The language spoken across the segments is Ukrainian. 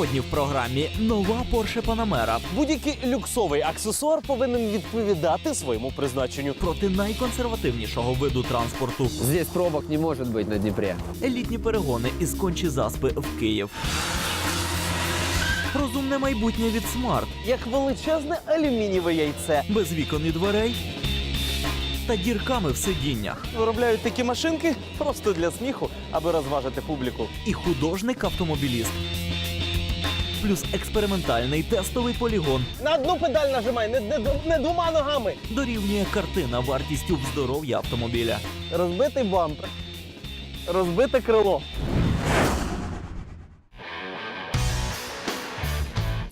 Сьогодні в програмі нова Porsche Panamera Будь-який люксовий аксесуар повинен відповідати своєму призначенню. проти найконсервативнішого виду транспорту. Здесь пробок не может быть на Днепре. Елітні перегони із кончі заспи в Київ. Розумне майбутнє від Smart Як величезне алюмінієве яйце. без вікон і дверей та дірками в сидіннях. Виробляють такі машинки просто для сміху, аби розважити публіку. І художник-автомобіліст. Плюс експериментальний тестовий полігон На одну педаль нажимай, не, не, не двома ногами. дорівнює картина вартістю в здоров'я автомобіля. Розбитий бампер, розбите крило.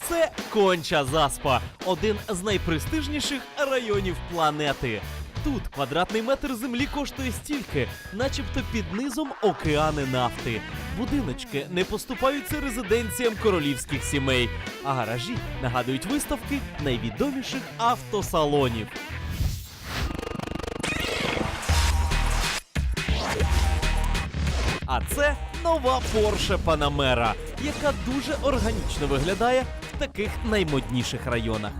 Це конча заспа, один з найпрестижніших районів планети. Тут квадратний метр землі коштує стільки, начебто під низом океани нафти. Будиночки не поступаються резиденціям королівських сімей, а гаражі нагадують виставки найвідоміших автосалонів. А це нова Porsche Panamera, яка дуже органічно виглядає в таких наймодніших районах.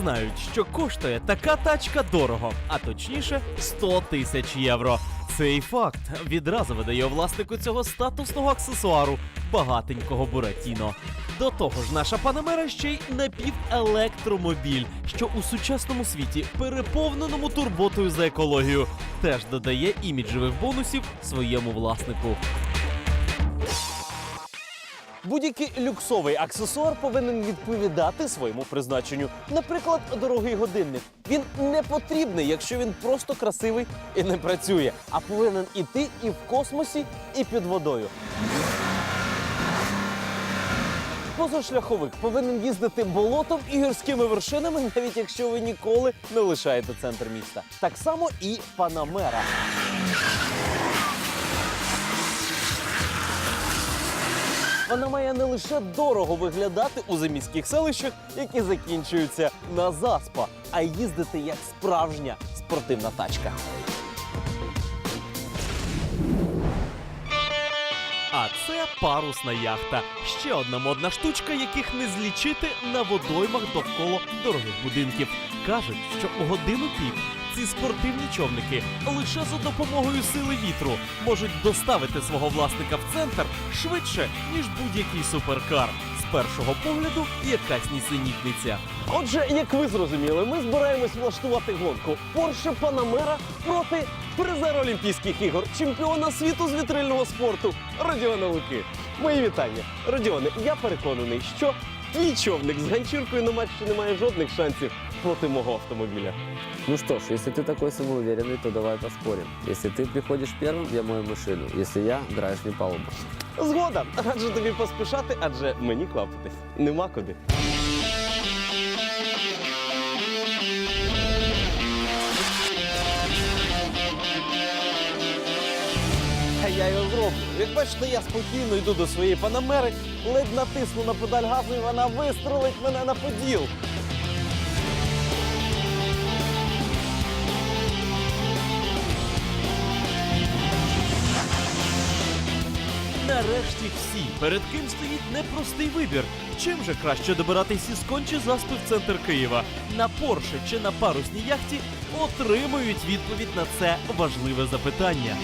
Знають, що коштує така тачка дорого, а точніше 100 тисяч євро. Цей факт відразу видає власнику цього статусного аксесуару багатенького Буратіно. До того ж, наша панамера ще й напівелектромобіль, що у сучасному світі, переповненому турботою за екологію, теж додає іміджевих бонусів своєму власнику. Будь-який люксовий аксесуар повинен відповідати своєму призначенню. Наприклад, дорогий годинник. Він не потрібний, якщо він просто красивий і не працює, а повинен іти і в космосі, і під водою. Позашляховик повинен їздити болотом і гірськими вершинами, навіть якщо ви ніколи не лишаєте центр міста. Так само і Панамера. Вона має не лише дорого виглядати у заміських селищах, які закінчуються на заспа, а й їздити як справжня спортивна тачка. А це парусна яхта. Ще одна модна штучка, яких не злічити на водоймах довкола дорогих будинків. Кажуть, що у годину пік ці спортивні човники лише за допомогою сили вітру можуть доставити свого власника в центр швидше, ніж будь-який суперкар. З першого погляду якась нісенітниця. Отже, як ви зрозуміли, ми збираємось влаштувати гонку Porsche Panamera проти призера Олімпійських ігор, чемпіона світу з вітрильного спорту Родіона Луки. Мої вітання. Родіоне, я переконаний, що твій човник з ганчіркою на матчі не має жодних шансів проти мого автомобіля. Ну что ж, если ты такой самоуверенный, то давай поспорим. Если ты приходишь первым, я мою машину. Если я, драешь мне палубу. Згода, раджу тобі поспішати, адже мені квапитись нема куди. А я його зроблю. Як бачите, я спокійно йду до своєї панамери, ледь натисну на педаль газу, і вона вистрелить мене на поділ. Нарешті всі, перед ким стоїть непростий вибір. Чим же краще добиратися з кончі заспи в центр Києва? На Порше чи на парусній яхті отримують відповідь на це важливе запитання.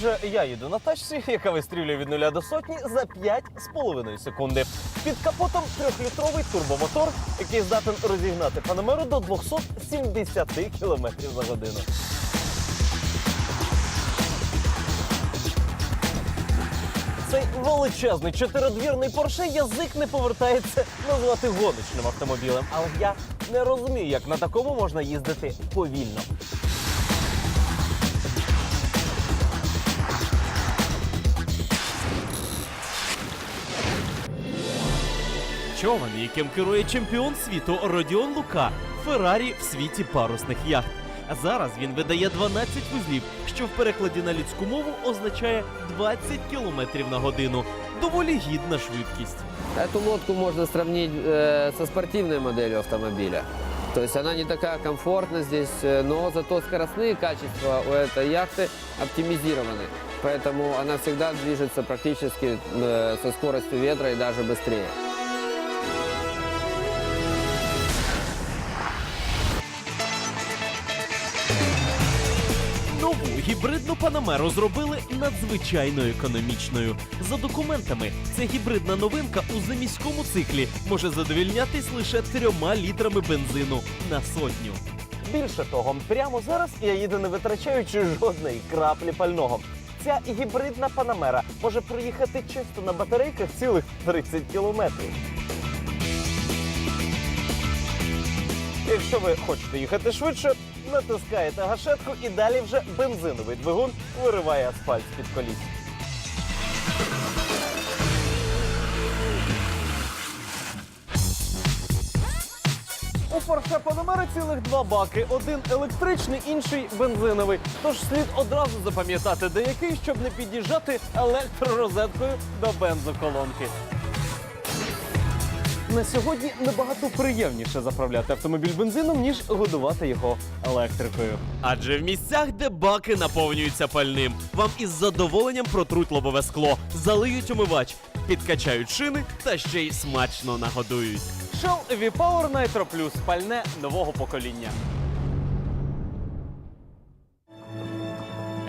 Отже, я їду на тачці, яка вистрілює від нуля до сотні за 5,5 секунди. Під капотом трьохлітровий турбомотор, який здатен розігнати панамеру до 270 км за годину. Цей величезний чотиридвірний Порше язик не повертається назвати гоночним автомобілем. Але я не розумію, як на такому можна їздити повільно. Човен, яким керує чемпіон світу Родіон Лука, Феррарі в світі парусних яхт. А зараз він видає 12 вузлів, що в перекладі на людську мову означає 20 км на годину. Доволі гідна швидкість. Эту лодку можно сравнить э, со спортивной моделью автомобиля. То есть она не такая комфортная здесь, э, но зато скоростные качества у этой яхты оптимизированы. Поэтому она всегда движется практически э, со скоростью ветра и даже быстрее. Гібридну панамеру зробили надзвичайно економічною. За документами, ця гібридна новинка у заміському циклі може задовільнятись лише трьома літрами бензину на сотню. Більше того, прямо зараз я їду не витрачаючи жодної краплі пального. Ця гібридна панамера може проїхати чисто на батарейках цілих 30 кілометрів. Якщо ви хочете їхати швидше, натискаєте гашетку і далі вже бензиновий двигун вириває асфальт з-під коліс. У Porsche Panamera цілих два баки: один електричний, інший бензиновий. Тож слід одразу запам'ятати деякий, щоб не під'їжджати електророзеткою до бензоколонки. На сьогодні набагато приємніше заправляти автомобіль бензином, ніж годувати його електрикою. Адже в місцях, де баки наповнюються пальним, вам із задоволенням протруть лобове скло, залиють умивач, підкачають шини та ще й смачно нагодують. Shell V-Power Nitro Plus – пальне нового покоління.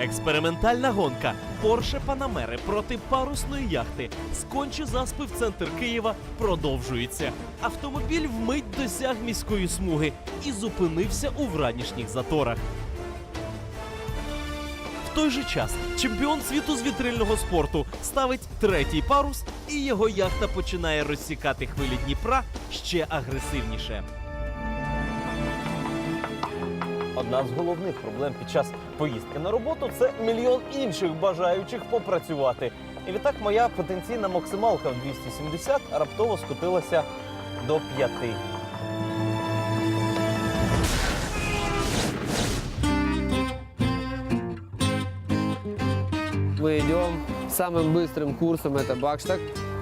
Експериментальна гонка Porsche Panamera проти парусної яхти з заспи в центр Києва продовжується. Автомобіль вмить досяг міської смуги і зупинився у вранішніх заторах. В той же час чемпіон світу з вітрильного спорту ставить третій парус, і його яхта починає розсікати хвилі Дніпра ще агресивніше Одна з головних проблем під час поїздки на роботу це мільйон інших бажаючих попрацювати. І відтак моя потенційна максималка в 270 раптово скотилася до 5. Мы идем самым быстрым курсом, это Бакштаг.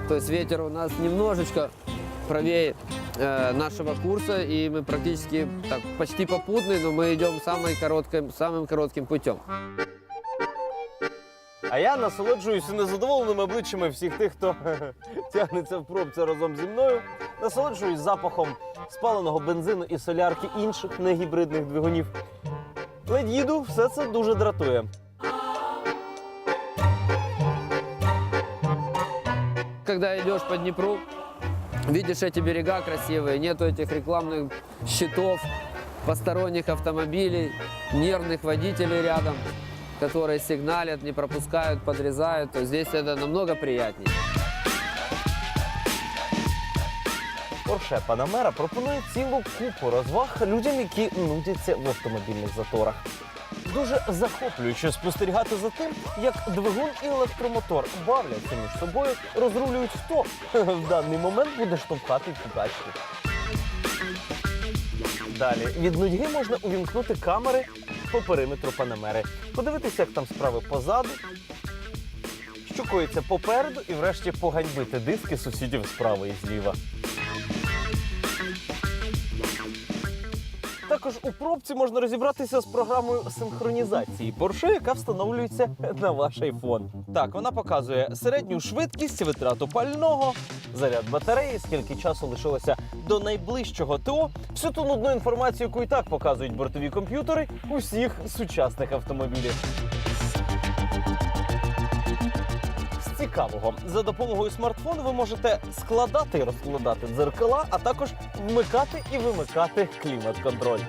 То есть ветер у нас немножечко правее э, нашего курса, и мы практически так, почти попутный, но мы идем самой коротким, самым коротким путем. А я насолоджуюся незадоволеними обличчями всіх тих, хто тягнеться в пробці разом зі мною. Насолоджуюсь запахом спаленого бензину і солярки інших негібридних двигунів. Ледь їду, все це дуже дратує. Когда идешь по Днепру, видишь эти берега красивые, нету этих рекламных щитов, посторонних автомобилей, нервных водителей рядом, которые сигналят, не пропускают, подрезают. То здесь это намного приятнее. Porsche Panamera пропонує цілу купу розваг людям, які нудяться в автомобільних заторах. Дуже захоплююче спостерігати за тим, як двигун і електромотор бавляться між собою, розрулюють хто в даний момент буде штовхати цю. Далі від нудьги можна увімкнути камери по периметру Панамери, подивитися, як там справи позаду, що коїться попереду, і врешті поганьбити диски сусідів справа і зліва. Також у пробці можна розібратися з програмою синхронізації Porsche, яка встановлюється на ваш iPhone. Так, вона показує середню швидкість, витрату пального, заряд батареї, скільки часу лишилося до найближчого ТО. Всю ту нудну інформацію, яку і так показують бортові комп'ютери усіх сучасних автомобілів. Цікавого за допомогою смартфону ви можете складати і розкладати дзеркала, а також вмикати і вимикати клімат-контроль.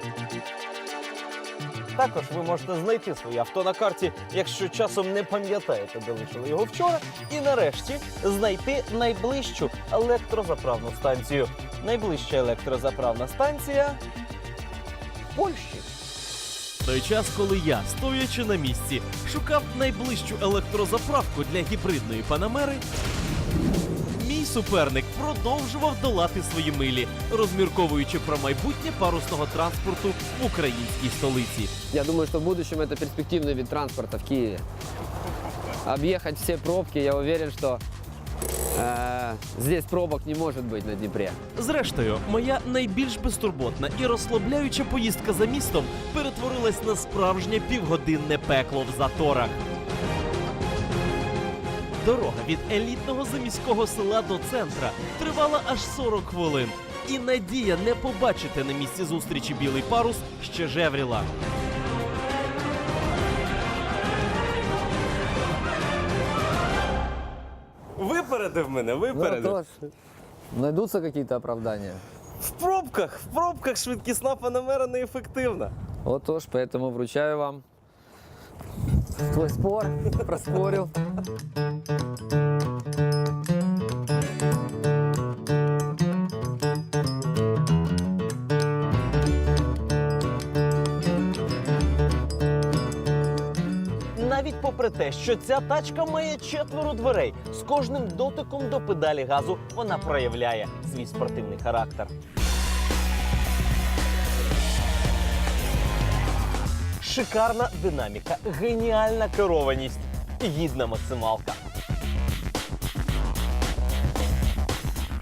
Також ви можете знайти своє авто на карті, якщо часом не пам'ятаєте, де лишили його вчора. І нарешті знайти найближчу електрозаправну станцію. Найближча електрозаправна станція в Польщі. В той час, коли я, стоячи на місці, шукав найближчу електрозаправку для гібридної панамери, мій суперник продовжував долати свої милі, розмірковуючи про майбутнє парусного транспорту в українській столиці. Я думаю, что в будущем это перспективный вид транспорта в Киеве. Объехать все пробки, я уверен, что э, здесь пробок не может быть на Днепре. Зрештою, моя найбільш безтурботна і розслабляюча поїздка за містом перетворилась на справжнє півгодинне пекло в заторах. Дорога від елітного заміського села до центра тривала аж 40 хвилин. І надія не побачити на місці зустрічі білий парус ще жевріла. Випередив мене, випередив. тоже. Найдутся какие-то оправдания. в пробках, в пробках швидкісна панамера неефективна. Вот тоже, поэтому вручаю вам твой спор, проспорил. Навіть попри те, що ця тачка має четверо дверей, з кожним дотиком до педалі газу вона проявляє свій спортивний характер. Шикарна динаміка, геніальна керованість, гідна максималка.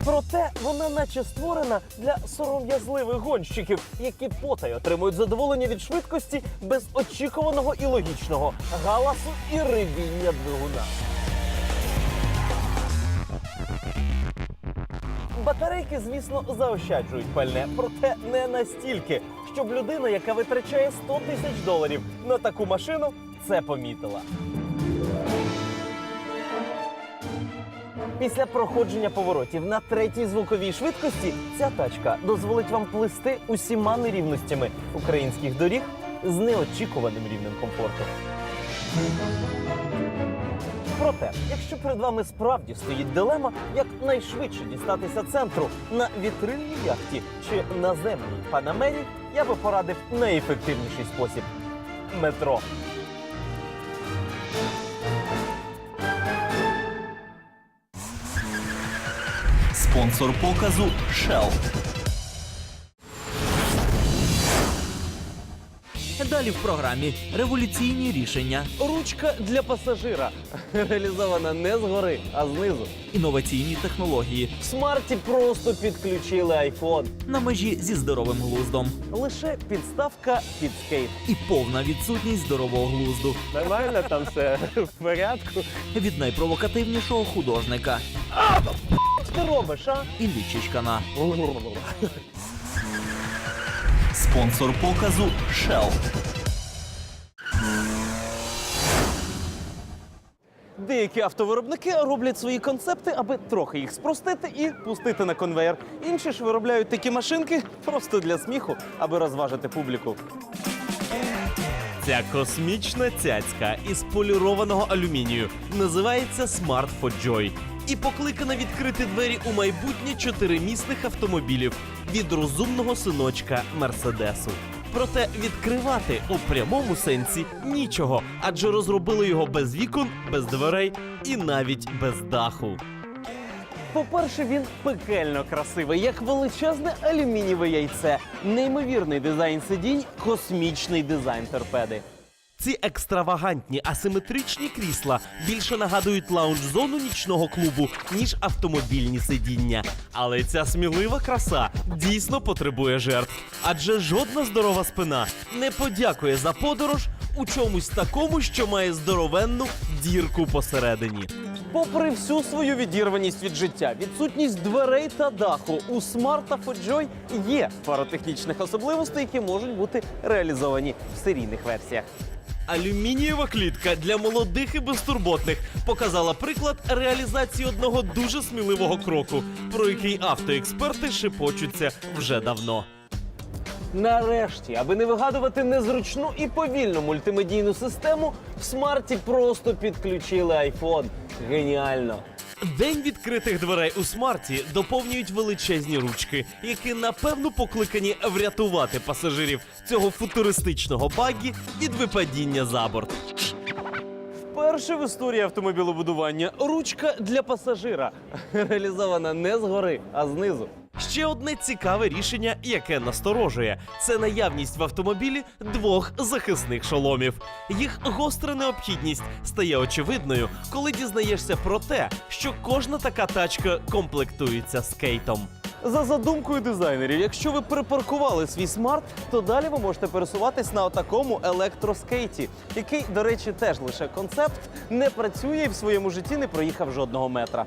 Проте вона наче створена для сором'язливих гонщиків, які потай отримують задоволення від швидкості без очікуваного і логічного галасу і ревіння двигуна. Батарейки, звісно, заощаджують пальне, проте не настільки, щоб людина, яка витрачає 100 тисяч доларів на таку машину, це помітила. Після проходження поворотів на третій звуковій швидкості ця тачка дозволить вам плисти усіма нерівностями українських доріг з неочікуваним рівнем комфорту. Проте, якщо перед вами справді стоїть дилема, як найшвидше дістатися центру на вітрильній яхті чи наземній панамері, я би порадив найефективніший спосіб метро. Спонсор показу Shell. Далі в програмі революційні рішення, Ручка для пасажира реалізована не згори, а знизу. інноваційні технології В смарті просто підключили iPhone. на межі зі здоровим глуздом Лише підставка під скейт. і повна відсутність здорового глузду Нормально там все в порядку. від найпровокативнішого художника Ти робиш, а? Іллі Чичкана. Спонсор показу Shell. Деякі автовиробники роблять свої концепти, аби трохи їх спростити і пустити на конвейер. Інші ж виробляють такі машинки просто для сміху, аби розважити публіку. Ця космічна цяцька із полірованого алюмінію називається Smart for Joy і покликана відкрити двері у майбутнє чотиримісних автомобілів від розумного синочка Мерседесу. Проте відкривати у прямому сенсі нічого, адже розробили його без вікон, без дверей і навіть без даху. По-перше, він пекельно красивий, як величезне алюмінієве яйце, неймовірний дизайн сидінь, космічний дизайн торпеди. Ці екстравагантні асиметричні крісла більше нагадують лаунж-зону нічного клубу, ніж автомобільні сидіння. Але ця смілива краса дійсно потребує жертв. Адже жодна здорова спина не подякує за подорож у чомусь такому, що має здоровенну дірку посередині. Попри всю свою відірваність від життя, відсутність дверей та даху, у Smart та Joy є пара технічних особливостей, які можуть бути реалізовані в серійних версіях. Алюмінієва клітка для молодих і безтурботних показала приклад реалізації одного дуже сміливого кроку, про який автоексперти шепочуться вже давно. Нарешті, аби не вигадувати незручну і повільну мультимедійну систему, в смарті просто підключили iPhone. Геніально! День відкритих дверей у смарті доповнюють величезні ручки, які напевно покликані врятувати пасажирів цього футуристичного багі від випадіння за борт. Вперше в історії автомобілебудування ручка для пасажира реалізована не згори, а знизу. Ще одне цікаве рішення, яке насторожує, це наявність в автомобілі двох захисних шоломів. Їх гостра необхідність стає очевидною, коли дізнаєшся про те, що кожна така тачка комплектується скейтом. За задумкою дизайнерів, якщо ви припаркували свій смарт, то далі ви можете пересуватись на отакому електроскейті, який, до речі, теж лише концепт, не працює і в своєму житті не проїхав жодного метра.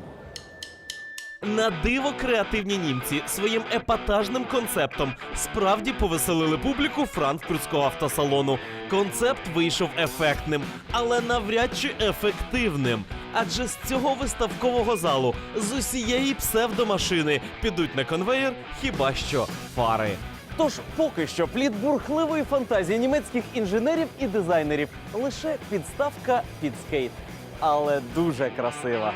На диво креативні німці своїм епатажним концептом справді повеселили публіку франкфуртського автосалону. Концепт вийшов ефектним, але навряд чи ефективним. Адже з цього виставкового залу з усієї псевдомашини підуть на конвеєр хіба що фари. Тож поки що плід бурхливої фантазії німецьких інженерів і дизайнерів лише підставка під скейт, але дуже красива.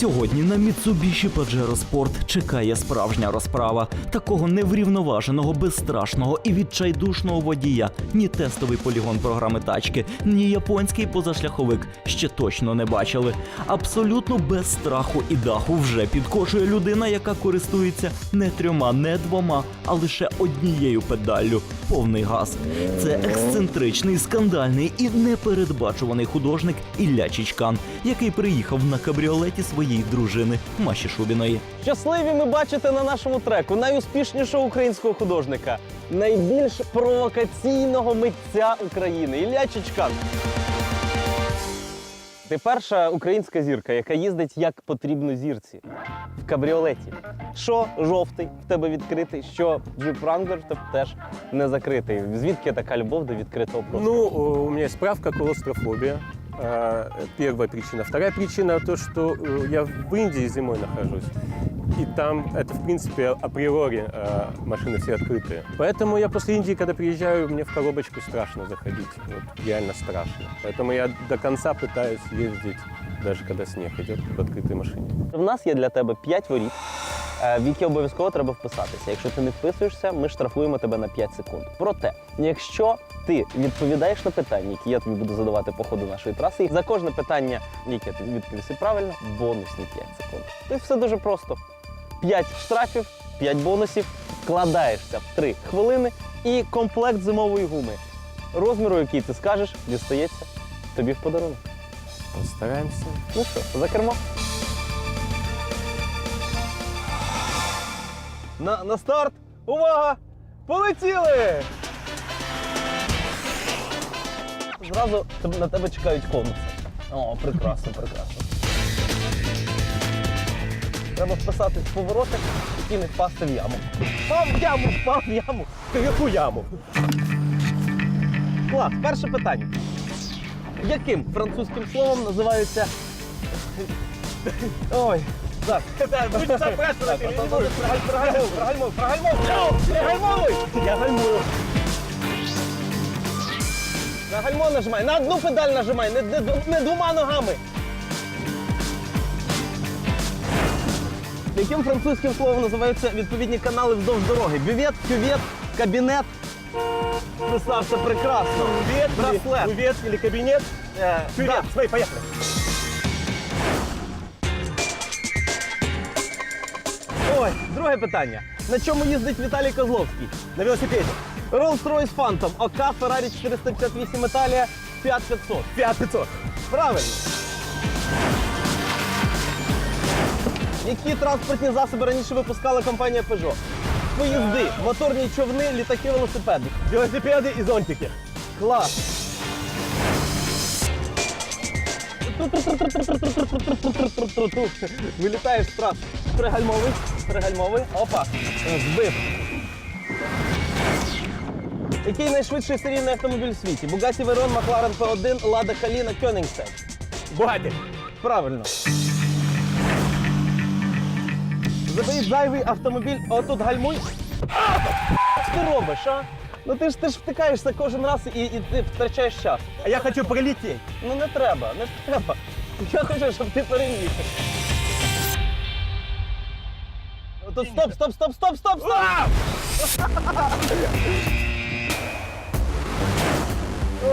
Сьогодні на Mitsubishi Pajero Sport чекає справжня розправа. Такого неврівноваженого, безстрашного і відчайдушного водія ні тестовий полігон програми тачки, ні японський позашляховик ще точно не бачили. Абсолютно без страху і даху вже підкошує людина, яка користується не трьома, не двома, а лише однією педаллю. Повний газ. Це ексцентричний, скандальний і непередбачуваний художник Ілля Чічкан, який приїхав на кабріолеті своєї дружини Маші Шубіної. Щасливі ми бачити на нашому треку найуспішнішого українського художника, найбільш провокаційного митця України Ілля Чичкан. Ти перша українська зірка, яка їздить як потрібно зірці в кабріолеті. Що жовтий в тебе відкритий, що джип Wrangler в тебе теж не закритий. Звідки така любов до відкритого простору? Ну, у меня есть справка клаустрофобия. А, Первая причина. Вторая причина то, что э, я в Индии зимой нахожусь. И там это, в принципе, априори э, машины все открытые. Поэтому я после Индии, когда приезжаю, мне в коробочку страшно заходить. Вот, реально страшно. Поэтому я до конца пытаюсь ездить, даже когда снег идет в открытой машине. В нас є для тебе 5 воріт, е, в які обов'язково треба вписатися. Якщо ти не вписуєшся, ми штрафуємо тебе на 5 секунд. Проте, якщо ти відповідаєш на питання, які я тобі буду задавати по ходу нашої траси, і за кожне питання, яке ти відповіси правильно, бонусні 5 секунд. Тобто все дуже просто. 5 штрафів, 5 бонусів, вкладаєшся в 3 хвилини і комплект зимової гуми. Розміру, який ти скажеш, дістається тобі в подарунок. Постараемся. Ну що, за кермо? На, на старт! Увага! Полетіли! Зразу на тебе чекають конуси. О, прекрасно, прекрасно. Треба вписати в повороти і не впасти в яму. Впав в яму, впав в яму. В яку яму? Клас, перше питання. Яким французьким словом називаються Ой. Так. Будь запрошувати. Пригальмовуй, пригальмовуй, пригальмовуй. Пригальмовуй. Я гальмую. На гальмо нажимай, на одну педаль нажимай, не, не, не двома ногами. Яким французьким словом називаються відповідні канали вздовж дороги? Бювет, кювет, кабінет. Писався прекрасно. Бювет, браслет. Бювет или кабинет? Е, да. Смотри, поехали. Друге питання. На чому їздить Віталій Козловський? На велосипеде. Rolls-Royce Phantom, ОК, Ferrari 458 Італія, Fiat 500. Правильно. Які транспортні засоби раніше випускала компанія Peugeot? Поїзди, моторні човни, літаки, велосипеди. Велосипеды и зонтики. Клас. Вилітаєш з трас. Пригальмовий, пригальмовий. Опа. Збив. Який найшвидший серійний автомобіль у світі? Bugatti Veyron, McLaren P1, Lada Kalina, Koenigsegg. Бугатти. Правильно. Заберіть зайвий автомобіль, отут гальмуй. Що робиш, а? Ну ти ж ти ж втикаєшся кожен раз і, і ти втрачаєш час. А я хочу пролететь. Ну не треба, не треба. Я хочу, щоб ти переміг. стоп, стоп, стоп, стоп, стоп, стоп, стоп!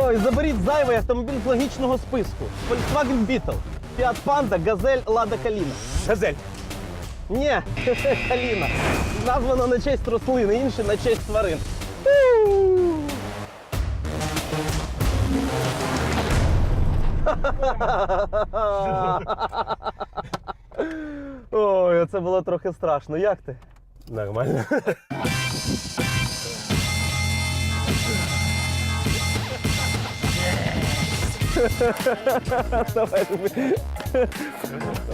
Ой, заберіть зайвий автомобіль з логічного списку. Volkswagen Beetle, Fiat Panda, Газель, Lada Каліна. Газель. Ні, Каліна. Названо на честь рослини, інше на честь тварин. Ой, це було трохи страшно. Як ти? Нормально.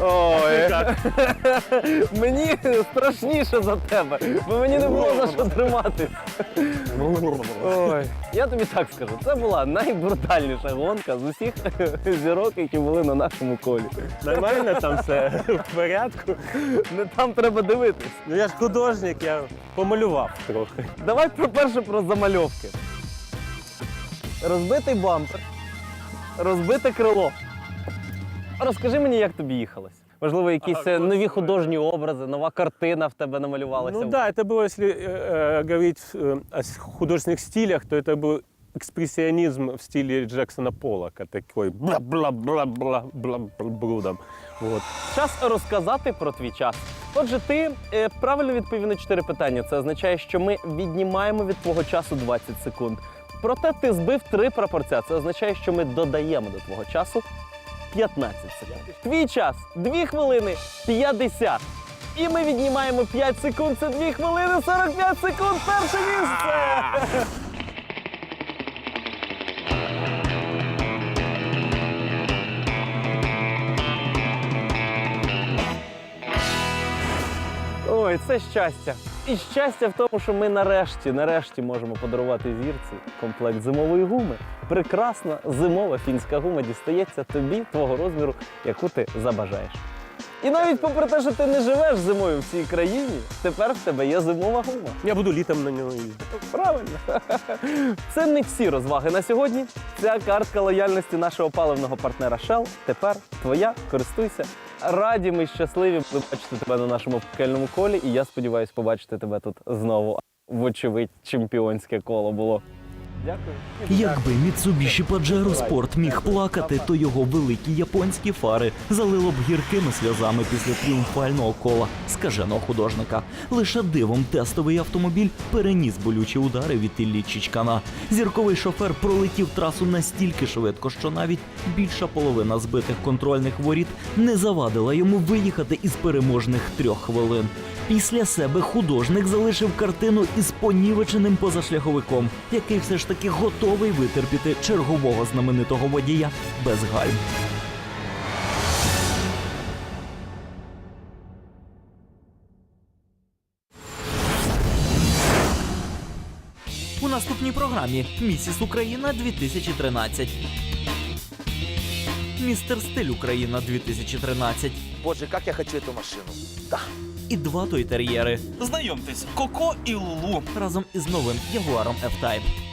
Ой, мені страшніше за тебе, бо мені не було за що триматись. Ой, я тобі так скажу, це була найбрутальніша гонка з усіх зірок, які були на нашому колі. Нормально там все в порядку. Не там треба дивитись. Ну я ж художник, я помалював трохи. Давай про перше про замальовки. Розбитий бампер, розбите крило. Розкажи мені, як тобі їхалось. Можливо, якісь е, нові художні образи, нова картина в тебе намалювалася. Ну да, это было, если э, э, говорить э, о с- художественных стилях, то это был экспрессионизм в стиле Джексона Поллока, такой бла-бла-бла-бла-бла-блудом. Вот. Час розказати про твій час. Отже, ти е, правильно відповів на чотири питання. Це означає, що ми віднімаємо від твого часу 20 секунд. Проте ти збив три прапорця. Це означає, що ми додаємо до твого часу 15 секунд. Твій час 2 хвилини 50. І ми віднімаємо 5 секунд. Це 2 хвилини 45 секунд. Перше місце! Ой, це щастя. І щастя в тому, що ми нарешті, нарешті можемо подарувати зірці комплект зимової гуми. Прекрасна зимова фінська гума дістається тобі твого розміру, яку ти забажаєш. І навіть попри те, що ти не живеш зимою в цій країні, тепер в тебе є зимова гума. Я буду літом на нього їздити. Правильно. Це не всі розваги на сьогодні. Ця картка лояльності нашого паливного партнера Shell тепер твоя. Користуйся. Раді ми щасливі бачити тебе на нашому пекельному колі, і я сподіваюся побачити тебе тут знову. Вочевидь, чемпіонське коло було. Якби Mitsubishi Pajero Sport міг плакати, то його великі японські фари залило б гіркими сльозами після тріумфального кола скаженого художника. Лише дивом тестовий автомобіль переніс болючі удари від Іллі Чичкана. Зірковий шофер пролетів трасу настільки швидко, що навіть більша половина збитих контрольних воріт не завадила йому виїхати із переможних трьох хвилин. Після себе художник залишив картину із понівеченим позашляховиком, який все ж таки готовий витерпіти чергового знаменитого водія без гальм. У наступній програмі Місіс Україна 2013. Містер Стиль Україна 2013. Боже, как я хочу эту машину. Да. І два тойтер'єри Знайомтесь, Коко і Лулу. разом із новим Ягуаром F-Type.